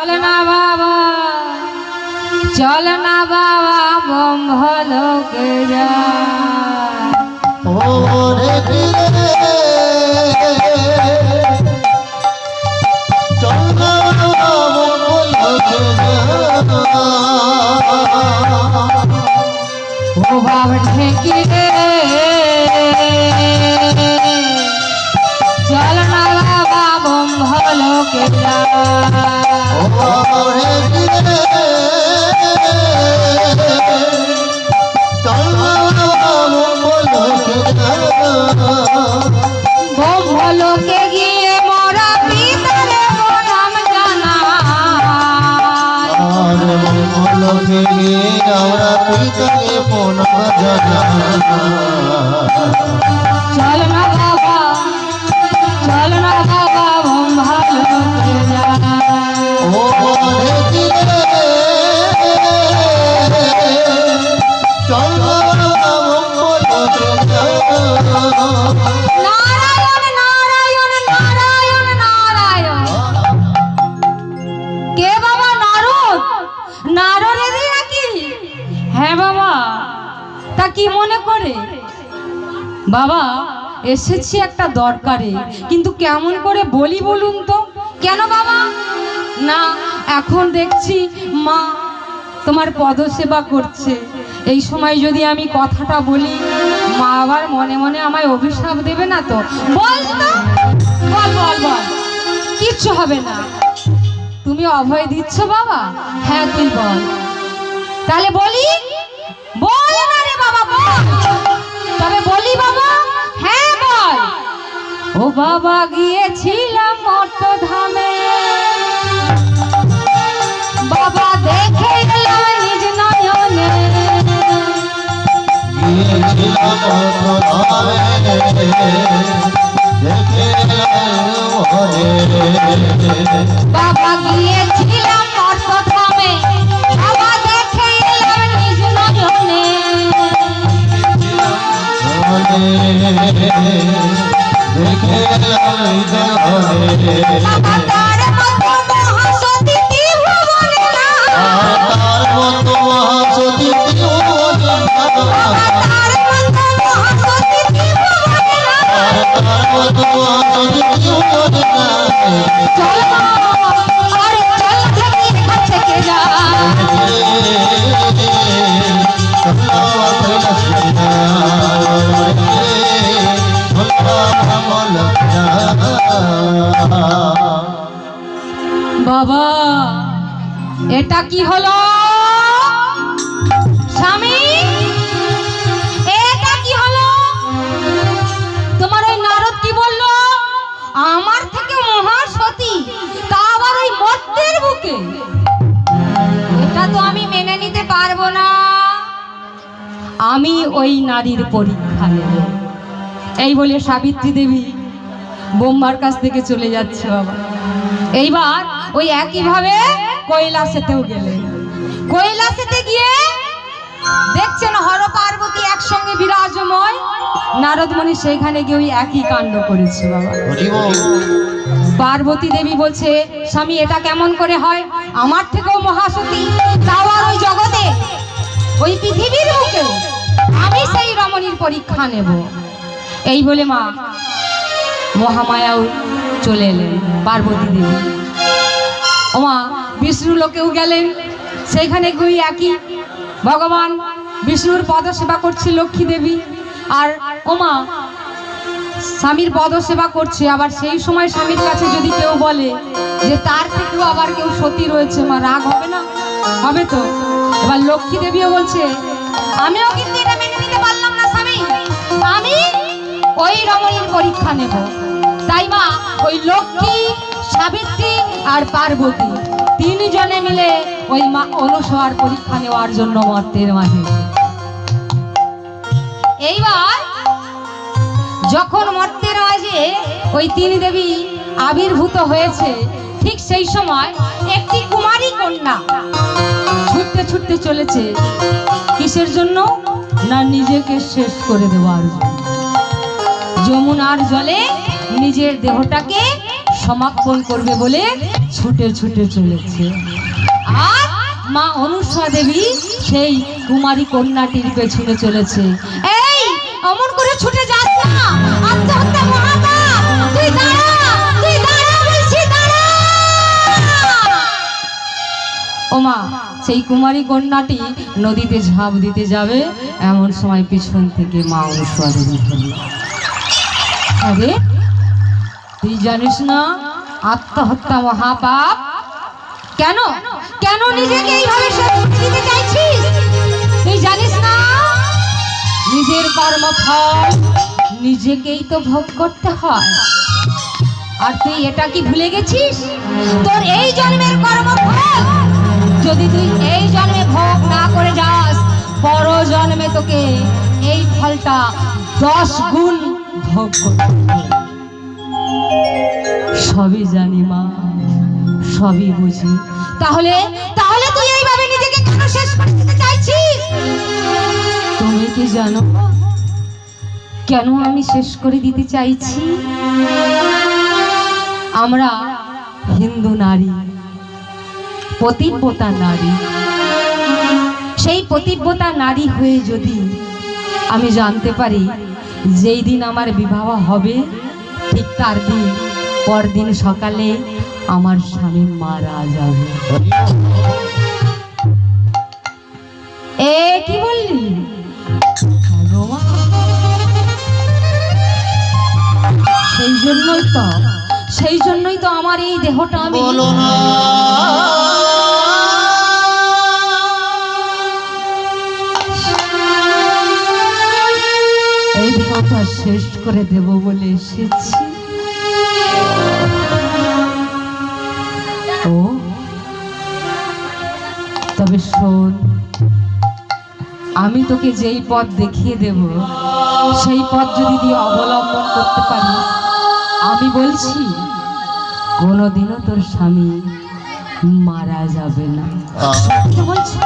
চল না বাবা চল না বাবা ব্রহ্মলোকে যা ওরে কিরে চল না মঙ্গলকে ও বাবা ঠেকি রে Allah বাবা, এসেছি একটা দরকারে। কিন্তু কেমন করে বলি বলুন তো? কেন বাবা? না, এখন দেখছি মা তোমার পদসেবা করছে। এই সময় যদি আমি কথাটা বলি, মা আবার মনে মনে আমায় অভিশাপ দেবে না তো? বল বল বল বল। কিচ্ছু হবে না। তুমি অভয় দিচ্ছ বাবা? হ্যাঁ তুই বল। তাহলে বলি বাবা গিয়েছিলাম মট্ট ধামে বাবা দেখে গেলাম নিজ নয়নে। বাবা গিয়েছিলাম মট্ট ধামে বাবা দেখে গেলাম নিজ নয়নে। দেখে বাবা, এটা কি হলো? স্বামী, এটা কি হলো? তোমার ওই নারদ কি বলল? আমার থেকে মহাসতী, তা আবার ওই মর্তের বুকে? এটা তো আমি মেনে নিতে পারব না। আমি ওই নারীর পরীক্ষা নেব এই বলে সাবিত্রী দেবী বোম্বার কাছ থেকে চলে যাচ্ছে বাবা। এইবার ওই একইভাবে কৈলাসেতেও গেলেন কৈলাসেতে গিয়ে দেখছেন হর পার্বতী একসঙ্গে বিরাজময় নারদমণি সেইখানে গিয়ে ওই একই কাণ্ড করেছে বাবা। পার্বতী দেবী বলছে, স্বামী, এটা কেমন করে হয়? আমার থেকেও মহাসতী। তাও আর ওই জগতে, ওই পৃথিবীর বুকে। আমি সেই রমণীর পরীক্ষা নেব। এই বলে মা মহামায়াও চলে এলেন, পার্বতী দেবী। ওমা বিষ্ণু লোকেও গেলেন। সেইখানে গিয়ে একই ভগবান বিষ্ণুর পদ সেবা করছে লক্ষ্মী দেবী। আর ওমা, স্বামীর পদ সেবা করছে। আবার সেই সময় স্বামীর কাছে যদি কেউ বলে যে তার থেকেও আবার কেউ সতী রয়েছে, মা, রাগ হবে না? হবে তো? এবার লক্ষ্মী দেবীও বলছে, আমিও কিন্তু পরীক্ষা নেব তাই মা, ওই লক্ষ্মী, সাবিত্রী আর পার্বতী তিনজনে মিলে ওই মা অনুসর পরীক্ষা নেওয়ার জন্য মর্তের মাঝে এইবার যখন মর্তের মাঝে ওই তিন দেবী আবির্ভূত হয়েছে, ঠিক সেই সময় একটি কুমারী কন্যা ছুটতে ছুটতে চলেছে। কিসের জন্য? না নিজেকে শেষ করে দেওয়ার জন্য। যমুনার জলে নিজের দেহটাকে সমাপন করবে বলে ছুটে ছুটে চলেছে। আর মা অনুষা দেবী সেই কুমারী কন্যাটির পেছনে চলেছে। এই, অমন করে ছুটে যাস না। ওমা সেই কুমারী কন্যাটি নদীতে ঝাঁপ দিতে যাবে। এমন সময় পিছন থেকে মা অনুসুয়া দেবী আরে, তুই জানিস না, আত্মহত্যা মহাপাপ? কেন? কেন নিজেকে এইভাবে দিতে চাইছিস? তুই জানিস না, নিজের কর্মফল নিজেকেই তো ভোগ করতে হয়। আর তুই এটা কি ভুলে গেছিস? তোর এই জন্মের কর্মফল যদি তুই এই জন্মে ভোগ না করে যাস পর জন্মে তোকে এই ফলটা দশ গুণ ভোগ করতে। সবই জানি মা সবই বুঝি। তাহলে তাহলে তুই এইভাবে নিজেকে কেন শেষ করে দিতে চাইছিস? তুমি কি জানো? কেন আমি শেষ করে দিতে চাইছি? আমরা হিন্দু নারী পতিব্রতা নারী। সেই পতিব্রতা নারী হয়ে যদি আমি জানতে পারি যেই দিন আমার বিবাহ হবে, ঠিক তার দিন, পরদিন সকালে আমার স্বামী মারা যাবে। এ, কি বললি? সেই জন্যই তো, সেই জন্যই তো আমার এই দেহটা আমি এই দেহটা শেষ করে দেব বলে এসেছি। ও তবে শোন আমি তোকে যেই পথ দেখিয়ে দেব সেই পথ যদি তুই অবলম্বন করতে পারিস আমি বলছি কোনোদিনও তোর স্বামী মারা যাবে না। বলছি?